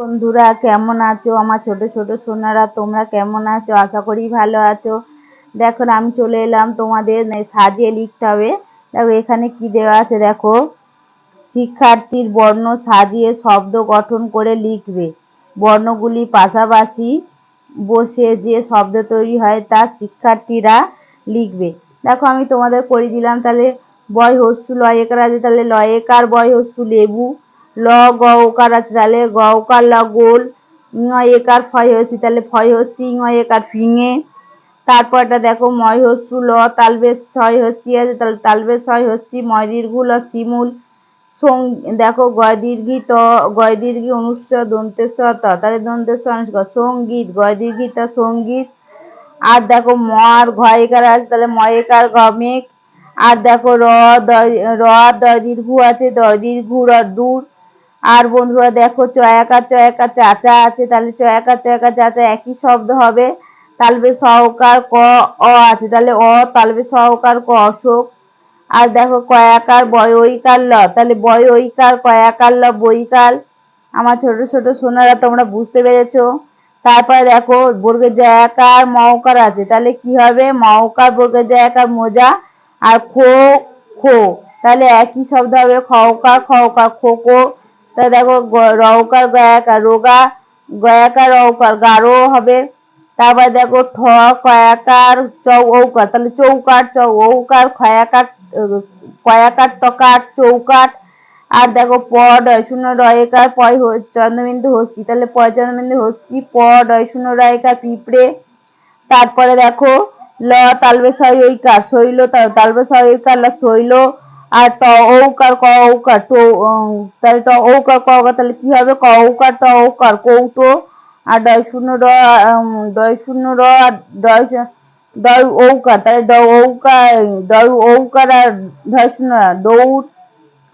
বন্ধুরা, কেমন আছো? আমার ছোট ছোট সোনারা, তোমরা কেমন আছো? আশা করি ভালো আছো। দেখো, আমি চলে এলাম তোমাদের সাজিয়ে লিখতে হবে। দেখো, এখানে কি দেওয়া আছে? দেখো, শিক্ষার্থীর বর্ণ সাজিয়ে শব্দ গঠন করে লিখবে। বর্ণগুলি পাশাপাশি বসে যে শব্দ তৈরি হয়, তা শিক্ষার্থীরা লিখবে। দেখো, আমি তোমাদের করে দিলাম। তাহলে বয় হস্যু লয় একার আছে। তাহলে লয় একার বয় হস্যু লেবু ল, গ ওকার আছে তাহলে গ ওকার ল, গোল, ঙ, একার ফয় হস্যি তাহলে ফয় হস্যি ঙ, একার ফিঙে। তারপরটা দেখো, ময় হস্যু ল তালবে ছয় হস্যি আছে তাহলে তালবে ছয় হস্যি ময় দীর্ঘ ল শিমুল সং, দেখো, গয় দীর্ঘি, ত, গয় দীর্ঘি অনুস্বর দন্তেশ্বর ত। তাহলে দন্তেশ্বর অনুস্বর সংগীত, গয় দীর্ঘি, ত, সংগীত। আর দেখো ম আর ঘয়কার আছে, তাহলে ময়কার গমেক আর দেখো, র, দয় র, দয় দীর্ঘ আছে, দয় দীর্ঘ, র, দূর। আর বন্ধুরা দেখো চয়াকার চয়াকার চাচা আছে, তাহলে চয়াকার চয়াকার চাচা একই শব্দ হবে। তালবে সহকার ক, অ আছে, তাহলে অ, তালবে সহকার ক, অশোক। আর দেখো কয়াকার বয় ঐকার ল, তাহলে বয় ঐকার কয়াকার ল বৈকাল আমার ছোট ছোট সোনারা, তোমরা বুঝতে পেরেছ। তারপরে দেখো বর্গের জায়গাকার মহকার আছে, তাহলে কি হবে? মহকার বর্গের জায়গাকার মোজা। আর খো খো, তাহলে একই শব্দ হবে, খওকার খওকার খোকো তাহলে দেখো রওকার গয়াকার রোগা গয়াকার রওকার গাঢ় হবে। তারপরে দেখো ঠ কয়াকার, চৌ, ঔকার। তাহলে চৌকাট চৌ, ঔকার, খয়াকার কয়াকার টকাট চৌকাট আর দেখো, প ডয় শূন্য রয়কার পয় চন্দ্রবিন্দু হস্তি। তাহলে পয় চন্দ্রবিন্দু হস্তি, প ডয় শূন্য রয়কার, পিঁপড়ে। তারপরে দেখো, ল তালবে ছয় ঐকার, শৈল, তা- তালবে ছয় ঐকার, ল, শৈল। আর ট ঔকার ক ঔকার টো তাহলে ট ঔকার ক তাহলে কি হবে? ক ঔকার ট ঔকার কৌটো আর ডয় শূন্য উম, ডয় শূন্য র আর ডয় ডয় ঔকার তাহলে ড ঔকার ডয় ঔকার আর ডয় শূন্য দৌড়।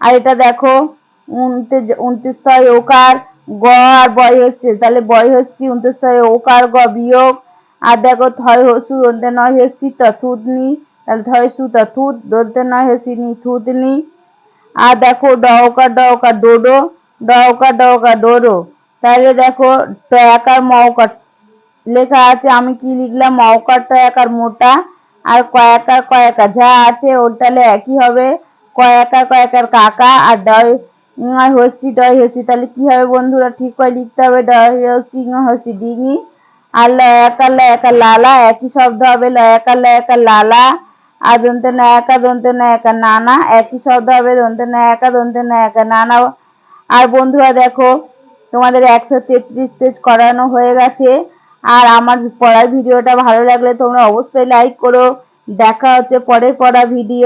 আর এটা দেখো উনত্রিশ উনত্রিশ তয় ওকার গ আর বয় হচ্ছে তাহলে বয় হচ্ছি উনত্রিশ তয় ওকার গ বিয়োগ। আর দেখো থয় হসু নয় হচ্ছি ত থুতনি তাহলে থয় সু ত থুত দন্তে নয় হচ্ছি নি থুতনি আর দেখো ডকার ডকার ডোডো ডকার ডকার ডোডো তাহলে দেখো টয়াকার মৌকার লেখা আছে আমি কি লিখলাম মৌকার টয়াকার মোটা আর কয়াকার কয়াকার যা আছে তাহলে একই হবে কয়াকার কয়াকার কাকা আর ডয় ইঙায় হসি ডয় হসি তাহলে কি হবে বন্ধুরা ঠিক করে লিখতে হবে ডয় হসি ইঙা হসি ডিঙি আর লয়াকার লয়াকার লালা একই শব্দ হবে লয়াকার লয়াকার লালা আর দন্তে একা দন্তে নয়াকা নানা একই শব্দ হবে দন্তে নয়াকা দন্তে নয়াকা নানা আর বন্ধুরা দেখো, তোমাদের একশো তেত্রিশ পেজ করানো হয়ে গেছে। আর আমার পড়ার ভিডিওটা ভালো লাগলে তোমরা অবশ্যই লাইক করো। দেখা হচ্ছে পরের পড়া ভিডিও